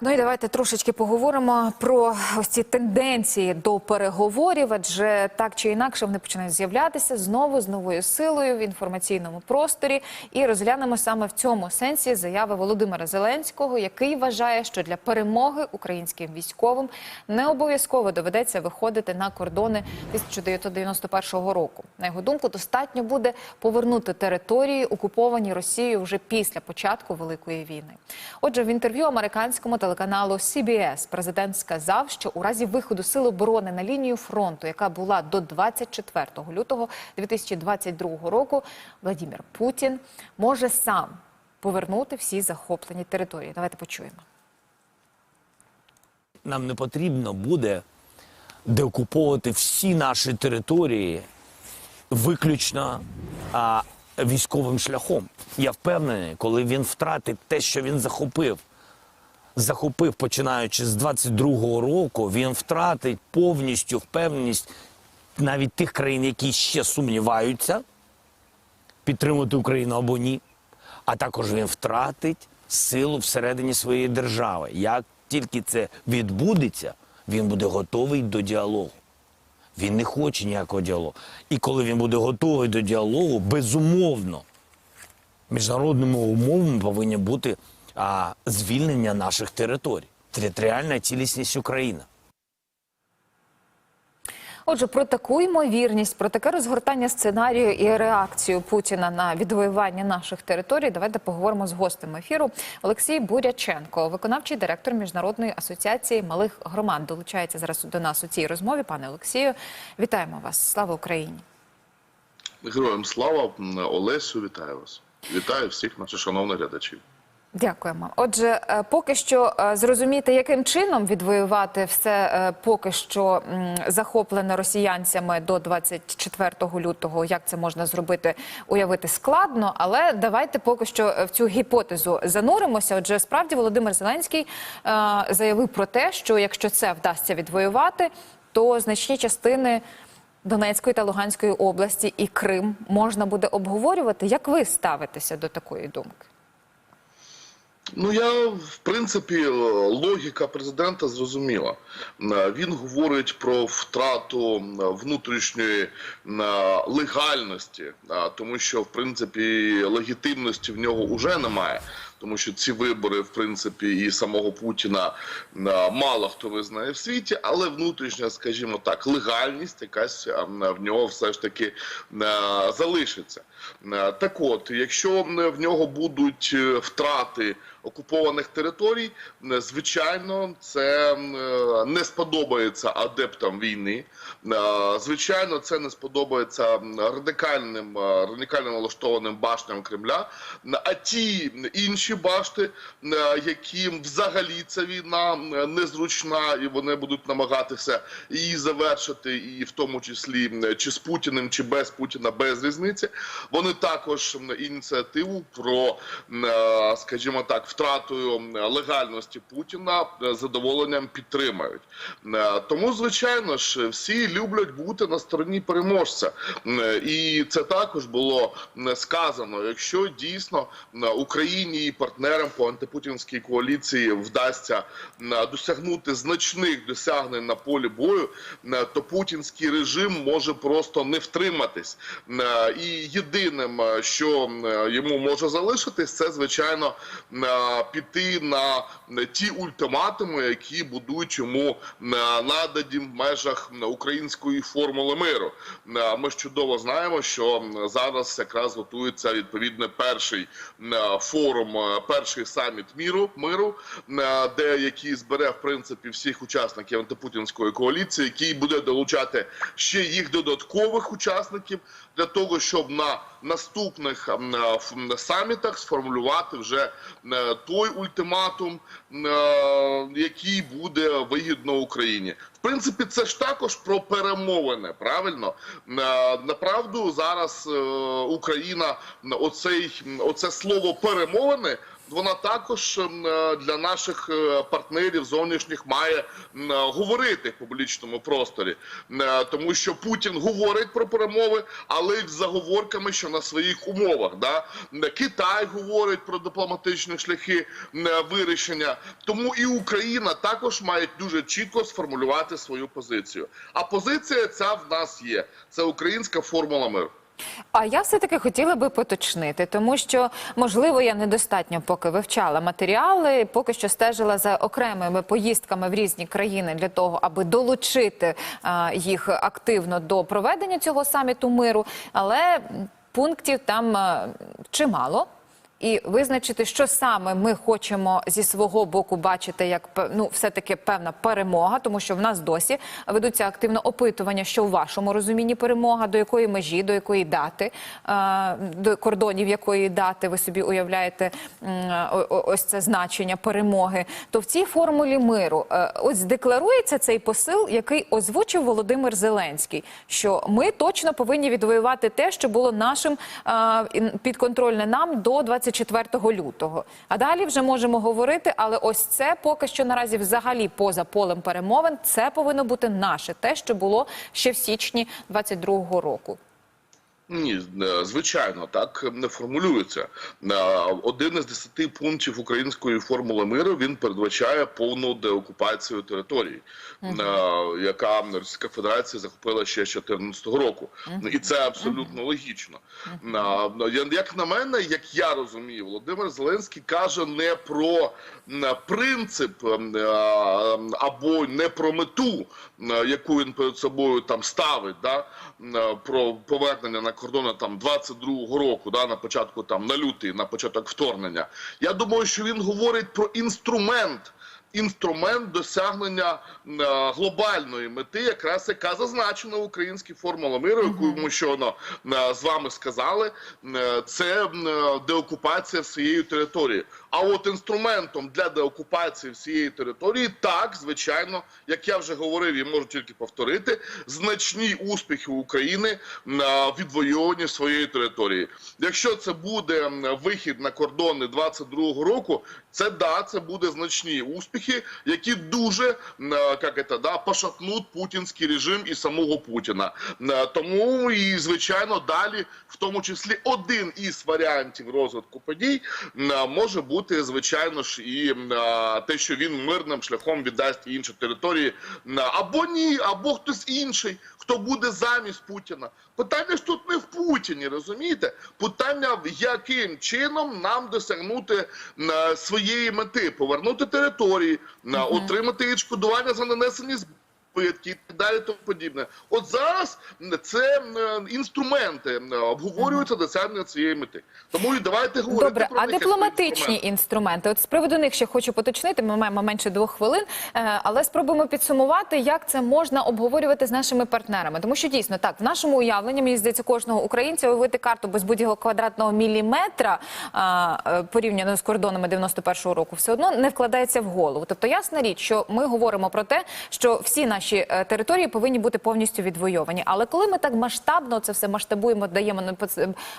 Ну і давайте трошечки поговоримо про ось ці тенденції до переговорів, адже так чи інакше вони починають з'являтися знову з новою силою в інформаційному просторі. І розглянемо саме в цьому сенсі заяви Володимира Зеленського, який вважає, що для перемоги українським військовим не обов'язково доведеться виходити на кордони 1991 року. На його думку, достатньо буде повернути території, окуповані Росією вже після початку великої війни. Отже, в інтерв'ю американському телеканалу CBS президент сказав, що у разі виходу сил оборони на лінію фронту, яка була до 24 лютого 2022 року, Владимир Путін може сам повернути всі захоплені території. Давайте почуємо. Нам не потрібно буде деокуповувати всі наші території виключно а, військовим шляхом. Я впевнений, коли він втратить те, що він захопив, захопив починаючи з 22-го року, він втратить повністю впевненість навіть тих країн, які ще сумніваються, підтримувати Україну або ні. А також він втратить силу всередині своєї держави. Як тільки це відбудеться, він буде готовий до діалогу. Він не хоче ніякого діалогу. І коли він буде готовий до діалогу, безумовно, міжнародними умовами повинні бути а, звільнення наших територій, територіальна цілісність України. Отже, про таку ймовірність, про таке розгортання сценарію і реакцію Путіна на відвоювання наших територій. Давайте поговоримо з гостем ефіру. Олексій Буряченко, виконавчий директор міжнародної асоціації малих громад, долучається зараз до нас у цій розмові. Пане Олексію, вітаємо вас! Слава Україні! Героям слава Олесю, вітаю вас. Вітаю всіх наших шановних глядачів. Дякуємо. Отже, е, поки що е, зрозуміти, яким чином відвоювати все е, поки що захоплене росіянцями до 24 лютого. Як це можна зробити, уявити складно. Але давайте поки що в цю гіпотезу зануримося. Отже, справді Володимир Зеленський заявив про те, що якщо це вдасться відвоювати, то значні частини. Донецької та Луганської області і Крим можна буде обговорювати. Як ви ставитеся до такої думки? Ну я в принципі логіка президента зрозуміла. Е, Він говорить про втрату е, внутрішньої е, легальності, тому що в принципі легітимності в нього вже немає. Тому що ці вибори, в принципі, і самого Путіна е, мало хто визнає в світі, але внутрішня, скажімо так, легальність якась е, в нього все ж таки е, залишиться. Так от, якщо в нього будуть втрати окупованих територій, звичайно, це не сподобається адептам війни. Звичайно, це не сподобається радикальним радикально налаштованим башням Кремля. А ті інші башти, е, яким взагалі ця війна е, незручна, і вони будуть намагатися її завершити, і в тому числі чи з Путіним, чи без Путіна, без різниці. Вони також ініціативу про, е, скажімо так, втратою легальності Путіна задоволенням підтримають. Тому, звичайно ж, всі люблять бути на стороні переможця, і це також було сказано. Якщо дійсно Україні партнерам по антипутінській коаліції вдасться досягнути значних досягнень на полі бою, то путінський режим може просто не втриматись. І єдиним, е, що йому може залишитись, це звичайно піти на ті ультиматуми, які будуть йому м, надані в межах української формули миру. Ми ж чудово знаємо, що зараз якраз готується відповідно перший форум, е, перший саміт міру миру, м, де який збере в принципі всіх учасників антипутінської коаліції, який буде долучати ще їх додаткових учасників для того, щоб на наступних м, е, самітах сформулювати вже е, той ультиматум, е, який буде вигідно Україні. В принципі, це ж також про перемовини. Правильно направду зараз Україна оцей оце слово перемовини вона також е, для наших е, партнерів зовнішніх має е, говорити в публічному просторі, тому що Путін говорить про перемови, але з заговорками, що на своїх умовах. Да? Китай говорить про дипломатичні шляхи вирішення. Тому і Україна також має дуже чітко сформулювати свою позицію. А позиція ця в нас є. Це українська формула миру. А я все-таки хотіла би поточнити, тому що можливо я недостатньо поки вивчала матеріали, поки що стежила за окремими поїздками в різні країни для того, аби долучити а, їх активно до проведення цього саміту миру. Але пунктів там а, чимало. І визначити, що саме ми хочемо зі свого боку бачити, як ну, все-таки певна перемога, тому що в нас досі ведуться активно опитування, що в вашому розумінні перемога, до якої межі, до якої дати, е, до кордонів якої дати ви собі уявляєте ось це значення перемоги. То в цій формулі миру е, ось декларується цей посил, який озвучив Володимир Зеленський, що ми точно повинні відвоювати те, що було нашим е, підконтрольне нам до 24 лютого. А далі вже можемо говорити, але ось це поки що наразі взагалі поза полем перемовин. Це повинно бути наше, те, що було ще в січні 22 року. Ні, е, звичайно, так не формулюється. Е, Один із десяти пунктів української формули миру він передбачає повну деокупацію території, е, яка Російська Федерація захопила ще з 2014 року, і це абсолютно логічно. Е, я- Як на мене, як я розумію, Володимир Зеленський каже не про принцип м, е, або не про мету, е, яку він перед собою там ставить, да, е, про повернення на кордони там 22-го року, да, на початку там на лютий, на початок вторгнення. Я думаю, що він говорить про інструмент. Інструмент досягнення м, е, глобальної мети, якраз яка зазначена в українській формулі миру, яку ми щойно е, з вами сказали, е, це е, деокупація всієї території. А от інструментом для деокупації всієї території, так звичайно, як я вже говорив, і можу тільки повторити, значні успіхи України на відвоюванні своєї території. Якщо це буде вихід на кордони 22-го року, це да, це буде значні успіхи, які дуже як это, да, пошатнуть путінський режим і самого Путіна. Тому і звичайно далі, в тому числі, один із варіантів розвитку подій може бути звичайно ж і те, що він мирним шляхом віддасть інші території, або ні, або хтось інший, хто буде замість Путіна. Питання ж тут не в Путіні, розумієте? Питання яким чином нам досягнути своєї мети, повернути території, отримати відшкодування за нанесені збитки і так далі, тому подібне. От зараз це інструменти обговорюються досягнення цієї мети. Тому і давайте говорити Добре, про а них дипломатичні інструменти. інструменти? От з приводу них ще хочу поточнити. Ми маємо менше двох хвилин, е, але спробуємо підсумувати, як це можна обговорювати з нашими партнерами. Тому що дійсно так в нашому уявленні мені здається, кожного українця уявити карту без будь-якого квадратного міліметра е, порівняно з кордонами 91-го року, все одно не вкладається в голову. Тобто, ясна річ, що ми говоримо про те, що всі наші е, території повинні бути повністю відвойовані. Але коли ми так масштабно це все масштабуємо, даємо на-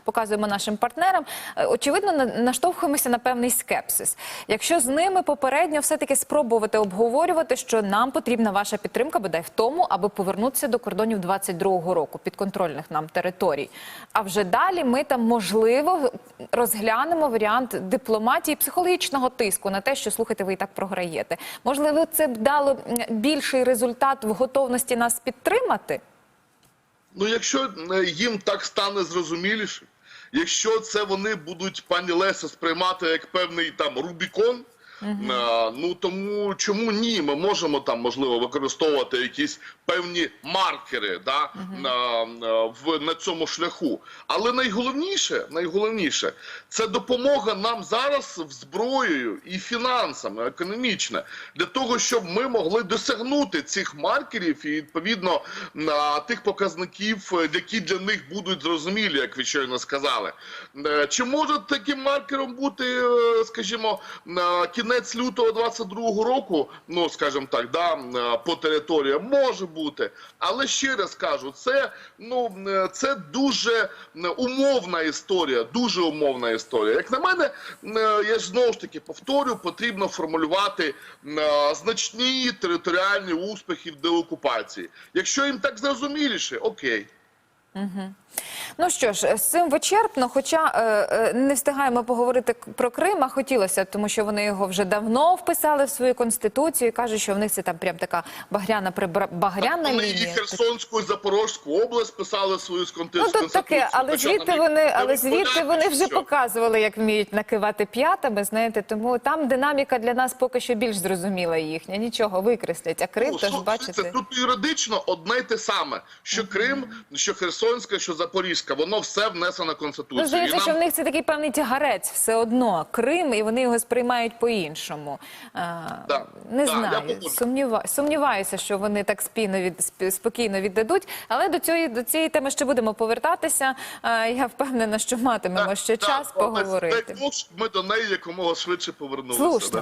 показуємо нашим партнерам, е, очевидно, наштовхуємося на певний скепсис. Якщо з ними попередньо все-таки спробувати обговорювати, що нам потрібна ваша підтримка, бодай в тому, аби повернутися до кордонів 22-го року, підконтрольних нам територій. А вже далі ми там можливо розглянемо варіант дипломатії, психологічного тиску на те, що слухайте, ви і так програєте. Можливо, це б дало більший результат в готовності нас підтримати. Ну, якщо е, їм так стане зрозуміліше, якщо це вони будуть пані Леся сприймати як певний там Рубікон. Е, Ну тому чому ні? Ми можемо там можливо використовувати якісь певні маркери да, на, на- в, на цьому шляху. Але найголовніше, найголовніше це допомога нам зараз в зброєю і фінансами, економічне, для того, щоб ми могли досягнути цих маркерів і відповідно на тих показників, які для них будуть зрозумілі, як ви щойно сказали. Е, Чи може таким маркером бути, е, скажімо, на кінець? лютого 22-го року, ну скажімо так, да, е, по територіям може бути. Але ще раз кажу, це ну е, це дуже е, умовна історія, дуже умовна історія. Як на мене, я ж знову ж таки повторю, потрібно формулювати значні територіальні успіхи в деокупації. Якщо їм так зрозуміліше, окей. Ну що ж, з цим вичерпно, хоча е, е, не встигаємо поговорити про Крим, а хотілося, тому що вони його вже давно вписали в свою конституцію і кажуть, що в них це там прям така багряна прибра... багряна Вони і. Херсонську, і Запорозьку область писали свою з конти- Ну тут таке, але звідти вони, але звідти вони вже показували, як вміють накивати п'ятами. Знаєте, тому там динаміка для нас поки що більш зрозуміла їхня. Нічого викреслять. А Крим Ну, теж бачите. Це тут юридично одне й те саме. Що Крим, що Херсонська, що Запорізька, воно все внесено конституцію. Ну, здається, нам- що в них це такий певний тягарець все одно Крим, і вони його сприймають по-іншому. Да, не да, знаю, сумніва... сумніваюся, що вони так спійно від сп- спокійно віддадуть. Але до цієї до цієї теми ще будемо повертатися. Я впевнена, що матимемо Так, ще так, час поговорити. ми до неї якомога швидше повернулися. Слушно. да.